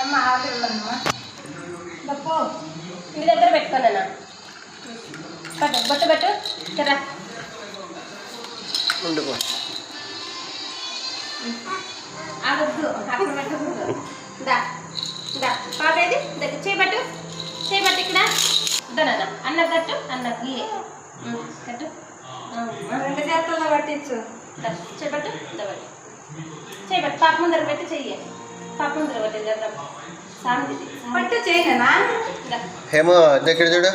అమ్మ ఆకలిమ్మా గప్పు నీ దగ్గర పెట్టుకోనా పట్టు బొట్టు పెట్టు కదా ఉండుకో ఆగొద్దు అక్కడ పెట్టకూడదు. దా దా. పాపేది? దగ్గర చేపట్టు. చేపట్టు ఇక్కడ. దనన్న అన్న కట్టు అన్నకి ఉమ్, కట్టు. రెండు చేతుల్లో పట్టించు. చేపట్టు దబట్టు చేపట్టు పాప ముందర పెట్టి చెయ్యి. పాప ముందర పెట్టి పట్టు చేయనా హేమో దగ్గర చూడు?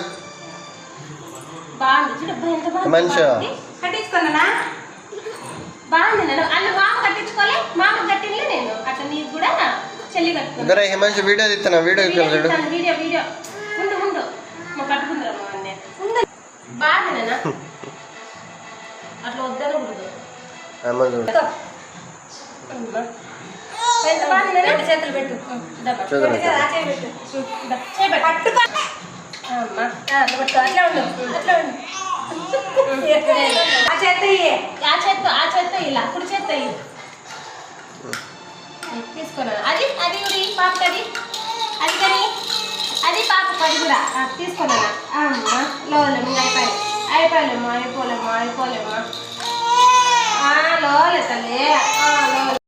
బాగుంది. చూడు అబ్బా, ఎంత బాగుంది. మంచిగా. బాగుంది. కట్టించుకున్నానా? బాగుంది నేను అన్న మామ కట్టించుకోలే మామ కట్టినలే నేను. అట్లా నీకు కూడా చెల్లి కట్టుకున్నా హిమాంశు వీడియో తీస్తున్నా వీడియో ఇక్కడ చూడు? Video video. ఉండు ఉండు. మా కట్టుకుందరమ్మా అన్నీ ఉండు. బాగుంది నేనా అట్లా వద్దనకూడదు. అమ్మ చూడు అమ్మా. ఎంత బాగుంది నేనా రెండు చేతులు పెట్టు. అట్లా ఉండు. అట్లా ఉండు. ఆ చేత. ఆ చేత్తో ఆ చేత్తో ఇలా కుడి ఇలా తీసుకున్నాను అది అది ఈ పాపకి అది. అది కానీ అది పాపకి అది కూడా. ఆ, తీసుకున్నాను అమ్మా. లోలే ఇంకా అయిపోయి అయిపోలేమ్మా అయిపోలేమ్మా అయిపోలేమ్మా